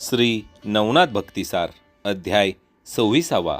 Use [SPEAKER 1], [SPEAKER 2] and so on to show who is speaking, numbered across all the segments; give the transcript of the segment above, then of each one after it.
[SPEAKER 1] श्री नवनाथ भक्तिसार अध्याय सव्वीसावा.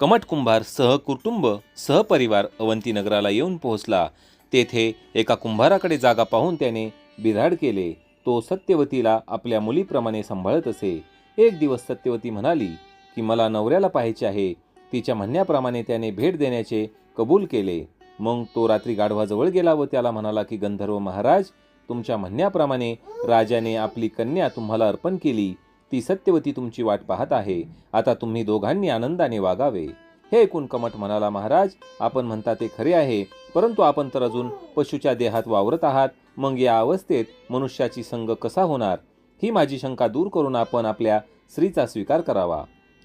[SPEAKER 1] कमट कुंभार सहकुटुंब सहपरिवार अवंतीनगराला येऊन पोहोचला. तेथे एका कुंभाराकडे जागा पाहून त्याने बिराड केले. तो सत्यवतीला आपल्या मुलीप्रमाणे सांभाळत असे. एक दिवस सत्यवती म्हणाली की मला नवऱ्याला पाहायचे आहे. तिच्या म्हणण्याप्रमाणे त्याने भेट देण्याचे कबूल केले. मग तो रात्री गाढवाजवळ गेला व त्याला म्हणाला की गंधर्व महाराज तुमच्या म्हणण्याप्रमाणे राजाने आपली कन्या तुम्हाला अर्पण केली. ती सत्यवती तुमची वाट पाहत आहे. आता तुम्ही दोघांनी आनंदाने वागावे. हे ऐकून कमट म्हणाला महाराज आपण म्हणता ते खरे आहे परंतु आपण तर अजून पशुच्या देहात वावरत आहात. मग या अवस्थेत मनुष्याची संग कसा होणार? ही माझी शंका दूर करून आपण आपल्या स्त्रीचा स्वीकार करावा.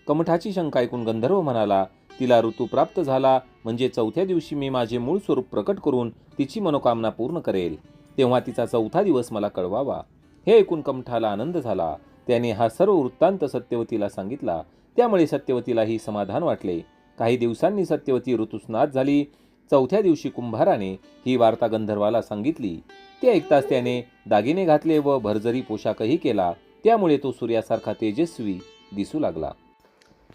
[SPEAKER 1] कमठाची शंका ऐकून गंधर्व म्हणाला तिला ऋतू प्राप्त झाला म्हणजे चौथ्या दिवशी मी माझे मूळ स्वरूप प्रकट करून तिची मनोकामना पूर्ण करेल. तेव्हा तिचा चौथा दिवस मला कळवावा. हे ऐकून कमठाला आनंद झाला. त्याने हा सर्व वृत्तांत सत्यवतीला सांगितला. त्यामुळे सत्यवतीलाही समाधान वाटले. काही दिवसांनी सत्यवती ऋतुस्नात झाली. चौथ्या दिवशी कुंभाराने ही वार्ता गंधर्वाला सांगितली. ते ऐकताच त्याने दागिने घातले व भरजरी पोशाखही केला. त्यामुळे तो सूर्यासारखा तेजस्वी दिसू लागला.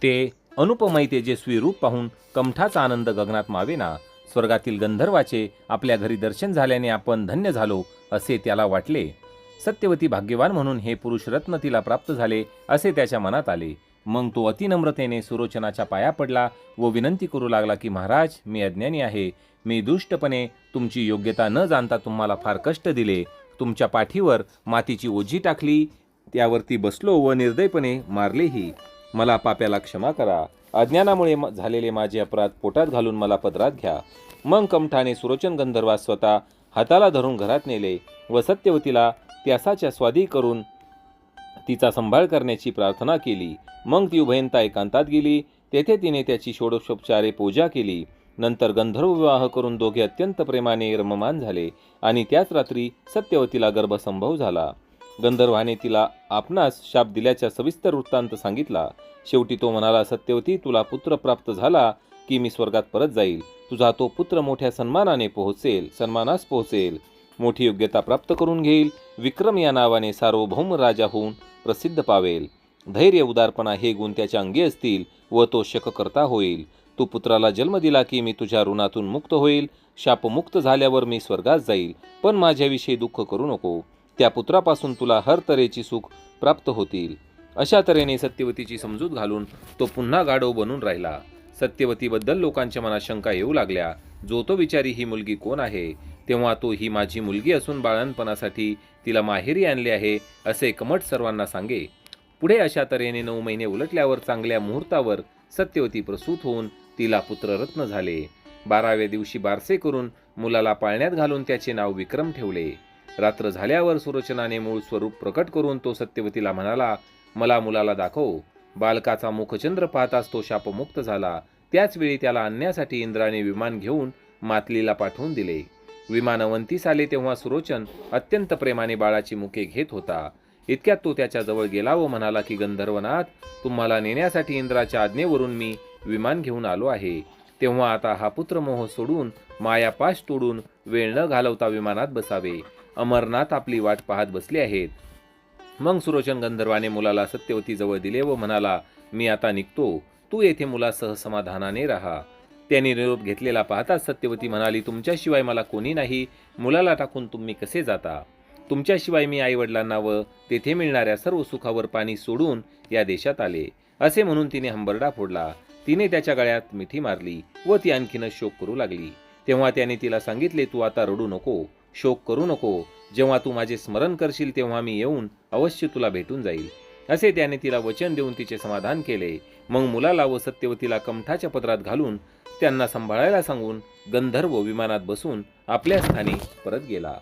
[SPEAKER 1] ते अनुपमय तेजस्वी रूप पाहून कमठाचा आनंद गगनात मावेना. स्वर्गातील गंधर्वाचे आपल्या घरी दर्शन झाल्याने आपण धन्य झालो असे त्याला वाटले. सत्यवती भाग्यवान म्हणून हे पुरुष रत्न तिला प्राप्त झाले असे त्याच्या मनात आले. मग तो अतिनम्रतेने सुरोचनाच्या पाया पडला व विनंती करू लागला की महाराज मी अज्ञानी आहे. मी दुष्टपणे तुमची योग्यता न जाणता तुम्हाला फार कष्ट दिले. तुमच्या पाठीवर मातीची ओझी टाकली त्यावरती बसलो व निर्दयपणे मारलेही. मला पाप्याला क्षमा करा. अज्ञानामुळे झालेले माझे अपराध पोटात घालून मला पदरात घ्या. मग कमठाने सुरोचन गंधर्वास स्वतः हाताला धरून घरात नेले व सत्यवतीला त्यासाच्या स्वादी करून तिचा सांभाळ करण्याची प्रार्थना केली. मग ती उभयंता एकांतात गेली. तेथे तिने त्याची षोडशोपचारे पूजा केली. नंतर गंधर्व विवाह करून दोघे अत्यंत प्रेमाने रममान झाले आणि त्याच रात्री सत्यवतीला गर्भसंभव झाला. गंधर्वाने तिला आपणास शाप दिल्याचा सविस्तर वृत्तांत सांगितला. शेवटी तो म्हणाला सत्यवती तुला पुत्र प्राप्त झाला की मी स्वर्गात परत जाईल. तुझा तो पुत्र मोठ्या सन्मानाने पोहोचेल सन्मानास पोहोचेल. मोठी योग्यता प्राप्त करून घेईल. विक्रम या नावाने सार्वभौम राजा होऊन प्रसिद्ध पावेल. धैर्य उदारपणा हे गुण त्याच्या अंगी असतील व तो शककर्ता होईल. तू पुत्राला जन्म दिला की मी तुझ्या ऋणातून मुक्त होईल. शापमुक्त झाल्यावर मी स्वर्गात जाईल. पण माझ्याविषयी दुःख करू नको. त्या पुत्रापासून तुला हर तऱ्हेची सुख प्राप्त होतील. अशा तऱ्हेने सत्यवतीची समजूत घालून तो पुन्हा गाढव बनून राहिला. सत्यवतीबद्दल लोकांच्या मनात शंका येऊ लागल्या. जो तो विचारी ही मुलगी कोण आहे? तेव्हा तो ही माझी मुलगी असून बाळणपणासाठी तिला माहेरी आणले आहे असे कमट सर्वांना सांगे. पुढे अशा तऱ्हेने नऊ महिने उलटल्यावर चांगल्या मुहूर्तावर सत्यवती प्रसूत होऊन तिला पुत्ररत्न झाले. बाराव्या दिवशी बारसे करून मुलाला पाळण्यात घालून त्याचे नाव विक्रम ठेवले. रात्र झाल्यावर सुरोचनाने मूळ स्वरूप प्रकट करून तो सत्यवतीला म्हणाला मला मुलाला दाखव. बालकाचा मुखचंद्र पाहताच तो शापमुक्त झाला. त्याचवेळी त्याला आणण्यासाठी इंद्राने विमान घेऊन मातलीला पाठवून दिले. विमान अवंतीस आले तेव्हा सुरोचन अत्यंत प्रेमाने बाळाची मुखे घेत होता. इतक्यात तो त्याच्याजवळ गेला व म्हणाला की गंधर्वनाथ तुम्हाला नेण्यासाठी इंद्राच्या आज्ञेवरून मी विमान घेऊन आलो आहे. तेव्हा आता हा पुत्रमोह सोडून मायापाश तोडून वेळ न घालवता विमानात बसावे. अमरनाथ आपली वाट पाहत बसले आहेत. मग सुरोचन गंधर्वाने मुलाला सत्यवतीजवळ दिले व म्हणाला मी आता निघतो. तू येथे मुलासह समाधानाने राहा. त्याने निरोप घेतलेला पाहताच सत्यवती म्हणाली तुमच्याशिवाय मला कोणी नाही. मुलाला टाकून तुम्ही कसे जाता? तुमच्याशिवाय मी आईवडिलांना व तेथे मिळणाऱ्या सर्व सुखावर पाणी सोडून या देशात आले. असे म्हणून तिने हंबरडा फोडला. तिने त्याच्या गळ्यात मिठी मारली व ती आणखीनच शोक करू लागली. तेव्हा त्याने तिला सांगितले तू आता रडू नको. शोक करू नको. जेव्हा तू माझे स्मरण करशील तेव्हा मी येऊन अवश्य तुला भेटून जाईल. असे त्याने तिला वचन देऊन तिचे समाधान केले. मग मुलाला व सत्यवतीला कमठाच्या पदरात घालून त्यांना सांभाळायला सांगून गंधर्व विमानात बसून आपल्या स्थानी परत गेला.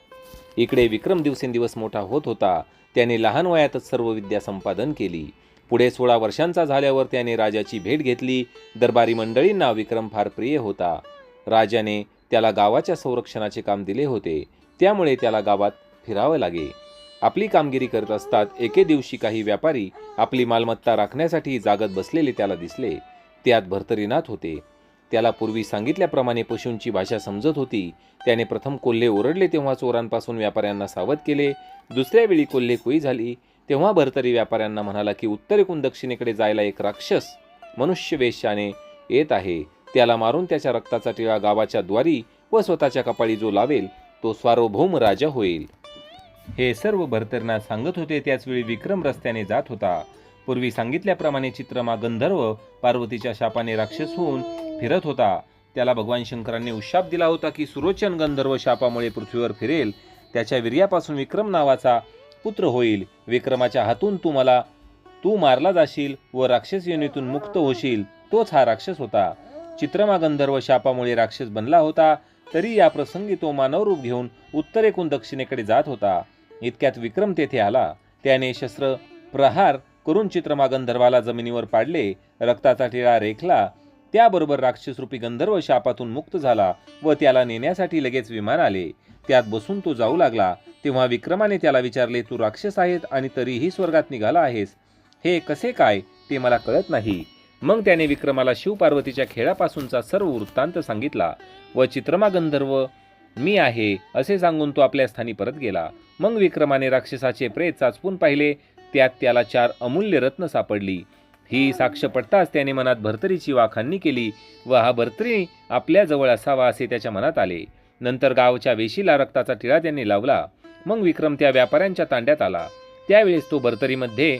[SPEAKER 1] इकडे विक्रम दिवसेंदिवस मोठा होत होता. त्याने लहान वयातच सर्व विद्या संपादन केली. पुढे सोळा वर्षांचा झाल्यावर त्याने राजाची भेट घेतली. दरबारी मंडळींना विक्रम फार प्रिय होता. राजाने त्याला गावाच्या संरक्षणाचे काम दिले होते. त्यामुळे त्याला गावात फिरावं लागे. आपली कामगिरी करत असतात एके दिवशी काही व्यापारी आपली मालमत्ता राखण्यासाठी जागत बसलेले त्याला दिसले. त्यात भरतरीनाथ होते. त्याला पूर्वी सांगितल्याप्रमाणे पशूंची भाषा समजत होती. त्याने प्रथम कोल्हे ओरडले तेव्हा चोरांपासून व्यापाऱ्यांना सावध केले. दुसऱ्या वेळी कोल्हे कोई झाली. तेव्हा भरतरी व्यापाऱ्यांना म्हणाला की उत्तरेकून दक्षिणेकडे जायला एक राक्षस मनुष्य वेशाने येत आहे. त्याला मारून त्याच्या रक्ताचा टिळा गावाच्या द्वारी व स्वतःच्या कपाळी जो लावेल तो सार्वभौम राजा होईल. हे सर्व भरतरना सांगत होते त्याचवेळी विक्रम रस्त्याने जात होता. पूर्वी सांगितल्याप्रमाणे चित्रमा गंधर्व पार्वतीच्या शापाने राक्षस होऊन फिरत होता. त्याला भगवान शंकरांनी उशाप दिला होता की सुरोचन गंधर्व शापामुळे पृथ्वीवर फिरेल. त्याच्या वीर्यापासून विक्रम नावाचा पुत्र होईल. विक्रमाच्या हातून तू मला तू मारला जाशील व राक्षस योनीतून मुक्त होशील. तोच हा राक्षस होता. चित्रमा गंधर्व शापामुळे राक्षस बनला होता. तरी या प्रसंगी तो मानवरूप घेऊन उत्तरेकून दक्षिणेकडे जात होता. इतक्यात विक्रम तेथे आला. त्याने शस्त्र प्रहार करून चित्रमा गंधर्वाला जमिनीवर पाडले. रक्ताचा टिळा रेखला. त्याबरोबर राक्षसरूपी गंधर्व शापातून मुक्त झाला व त्याला नेण्यासाठी लगेच विमान आले. त्यात बसून तो जाऊ लागला. तेव्हा विक्रमाने त्याला विचारले तू राक्षस आहेत आणि तरीही स्वर्गात निघाला आहेस. हे कसे काय? ते मला कळत नाही. मग त्याने विक्रमाला शिवपार्वतीच्या खेळापासूनचा सर्व वृत्तांत सांगितला व चित्रमा गंधर्व मी आहे असे सांगून तो आपल्या स्थानी परत गेला. मग विक्रमाने राक्षसाचे प्रेत चाचपून पाहिले त्यात त्याला चार अमूल्य रत्न सापडली. ही साक्ष पडताच त्याने मनात भरतरीची वाखाणणी केली व हा भरतरी आपल्याजवळ असावा असे त्याच्या मनात आले. नंतर गावच्या वेशीला रक्ताचा टिळा त्यांनी लावला. मग विक्रम त्या व्यापाऱ्यांच्या तांड्यात आला. त्यावेळेस तो भरतरीमध्ये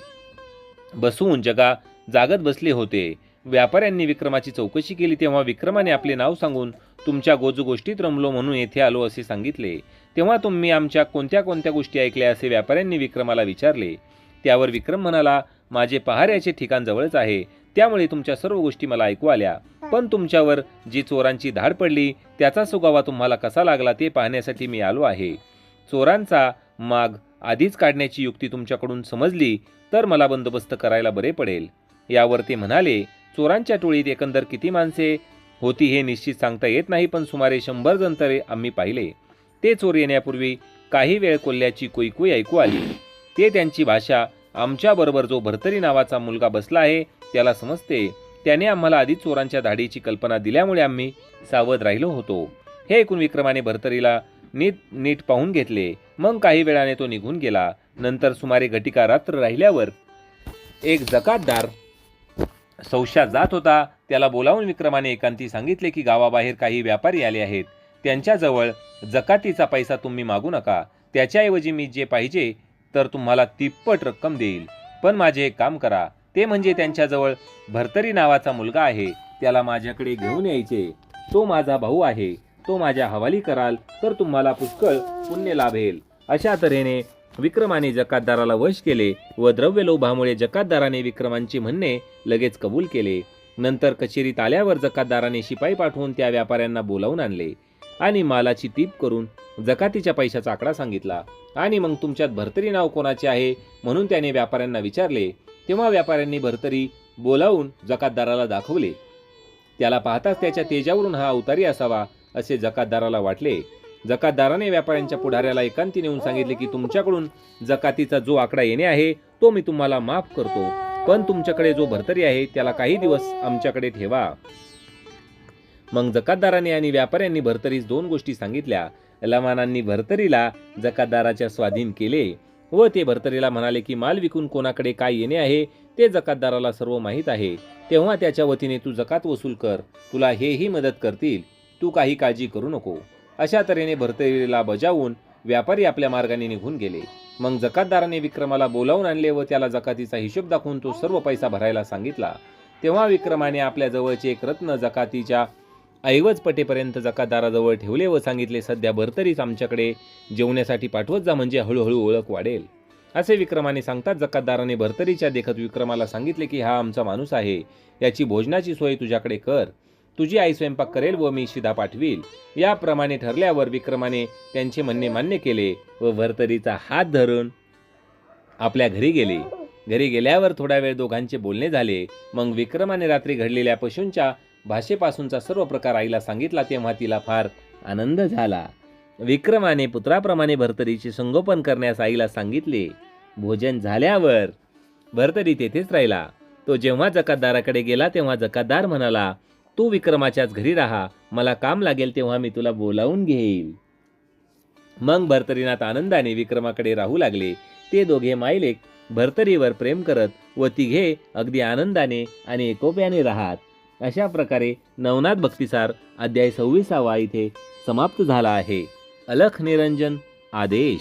[SPEAKER 1] बसवून जगा जागत बसले होते. व्यापाऱ्यांनी विक्रमाची चौकशी केली तेव्हा विक्रमाने आपले नाव सांगून तुमच्या गोष्टीत रमलो म्हणून येथे आलो असे सांगितले. तेव्हा तुम्ही आमच्या कोणत्या कोणत्या गोष्टी ऐकल्या असे व्यापाऱ्यांनी विक्रमाला विचारले. त्यावर विक्रम म्हणाला माझे पहाऱ्याचे ठिकाण जवळच आहे. त्यामुळे तुमच्या सर्व गोष्टी मला ऐकू आल्या. पण तुमच्यावर जी चोरांची धाड पडली त्याचा सुगावा तुम्हाला कसा लागला ते पाहण्यासाठी मी आलो आहे. चोरांचा माग आधीच काढण्याची युक्ती तुमच्याकडून समजली तर मला बंदोबस्त करायला बरे पडेल. यावर ते म्हणाले चोरांच्या टोळीत एकंदर किती माणसे? होती हे निश्चित सांगता येत नाही पण सुमारे शंभर जण तरी आम्ही पाहिले. ते चोर येण्यापूर्वी काही वेळ कोल्ह्याची कुईकुई ऐकू आली. ते त्यांची भाषा आमच्याबरोबर जो भरतरी नावाचा मुलगा बसला आहे त्याला समजते. त्याने आम्हाला आधीच चोरांच्या धाडीची कल्पना दिल्यामुळे आम्ही सावध राहिलो होतो. हे ऐकून विक्रमाने भरतरीला नीट नीट पाहून घेतले. मग काही वेळाने तो निघून गेला. नंतर सुमारे घटिका रात्र राहिल्यावर एक जकातदार सौशात जात होता त्याला बोलावून विक्रमाने एकांती सांगितले की गावाबाहेर काही व्यापारी आले आहेत. त्यांच्याजवळ जकातीचा पैसा तुम्ही मागू नका. त्याच्याऐवजी मी जे पाहिजे तर तुम्हाला तिप्पट रक्कम देईल. पण माझे एक काम करा. ते म्हणजे त्यांच्याजवळ भरतरी नावाचा मुलगा आहे. त्याला माझ्याकडे घेऊन यायचे. तो माझा भाऊ आहे. तो माझ्या हवाली कराल तर तुम्हाला पुष्कळ पुण्य लाभेल. अशा तऱ्हेने विक्रमाने जकातदाराला वश केले व द्रव्य लोभामुळे जकातदाराने विक्रमांचे म्हणणे लगेच कबूल केले. नंतर कचेरीत आल्यावर जकातदाराने शिपाई पाठवून त्या व्यापाऱ्यांना बोलावून आणले आणि मालाची टीप करून जकातीच्या पैशाचा आकडा सांगितला. आणि मग तुमच्यात भरतरी नाव कोणाचे आहे? म्हणून त्याने व्यापाऱ्यांना विचारले. तेव्हा व्यापाऱ्यांनी भरतरी बोलावून जकातदाराला दाखवले. त्याला पाहताच त्याच्या तेजावरून हा अवतारी असावा असे जकातदाराला वाटले. जकातदाराने व्यापाऱ्यांच्या पुढाऱ्याला एकांती नेऊन सांगितले की तुमच्याकडून जकातीचा जो आकडा येणे आहे तो मी तुम्हाला माफ करतो. पण तुमच्याकडे जो भरतरी आहे त्याला काही दिवस आमच्याकडे ठेवा. मग जकातदाराने आणि व्यापाऱ्यांनी भरतरीस दोन गोष्टी सांगितल्या. लमानांनी भरतरीला जकातदाराच्या स्वाधीन केले व ते भरतरीला म्हणाले की माल विकून कोणाकडे काय येणे आहे ते जकातदाराला सर्व माहीत आहे. तेव्हा त्याच्या वतीने तू जकात वसूल कर. तुला हेही मदत करतील. तू काही काळजी करू नको. अशा तऱ्हेने भरतेरीला बजावून व्यापारी आपल्या मार्गाने निघून गेले. मग जकातदाराने विक्रमाला बोलावून आणले व त्याला जकातीचा हिशोब दाखवून तो सर्व पैसा भरायला सांगितला. तेव्हा विक्रमाने आपल्या जवळचे एक रत्न जकातीच्या ऐवज पटेपर्यंत जकातदाराजवळ ठेवले व सांगितले सध्या भरतरीच आमच्याकडे जेवण्यासाठी पाठवत जा म्हणजे हळूहळू ओळख वाढेल. असे विक्रमाने सांगताच जकातदाराने भरतरीच्या देखत विक्रमाला सांगितले की हा आमचा माणूस आहे. याची भोजनाची सोय तुझ्याकडे कर. तुझी आई स्वयंपाक करेल व मी शिधा पाठवील. याप्रमाणे ठरल्यावर विक्रमाने त्यांचे म्हणणे मान्य केले व भरतरीचा हात धरून आपल्या घरी गेले. घरी गेल्यावर थोडा वेळ दोघांचे बोलणे झाले. मग विक्रमाने रात्री घडलेल्या पशूंच्या भाषेपासूनचा सर्व प्रकार आईला सांगितला तेव्हा तिला फार आनंद झाला. विक्रमाने पुत्राप्रमाणे भरतरीचे संगोपन करण्यास आईला सांगितले. भोजन झाल्यावर भरतरी तेथेच राहिला. तो जेव्हा जकातदाराकडे गेला तेव्हा जकातदार म्हणाला तू विक्रमाच्याच घरी राहा. मला काम लागेल तेव्हा मी तुला बोलावून घेईल मग भरतरीनाथ आनंदाने विक्रमाकडे राहू लागले. ते दोघे मायलेक भरतरीवर प्रेम करत व तिघे अगदी आनंदाने आणि एकोप्याने राहात. अशा प्रकारे नवनाथ भक्तिसार अध्याय सव्वीसावा इथे समाप्त झाला आहे. अलख निरंजन आदेश.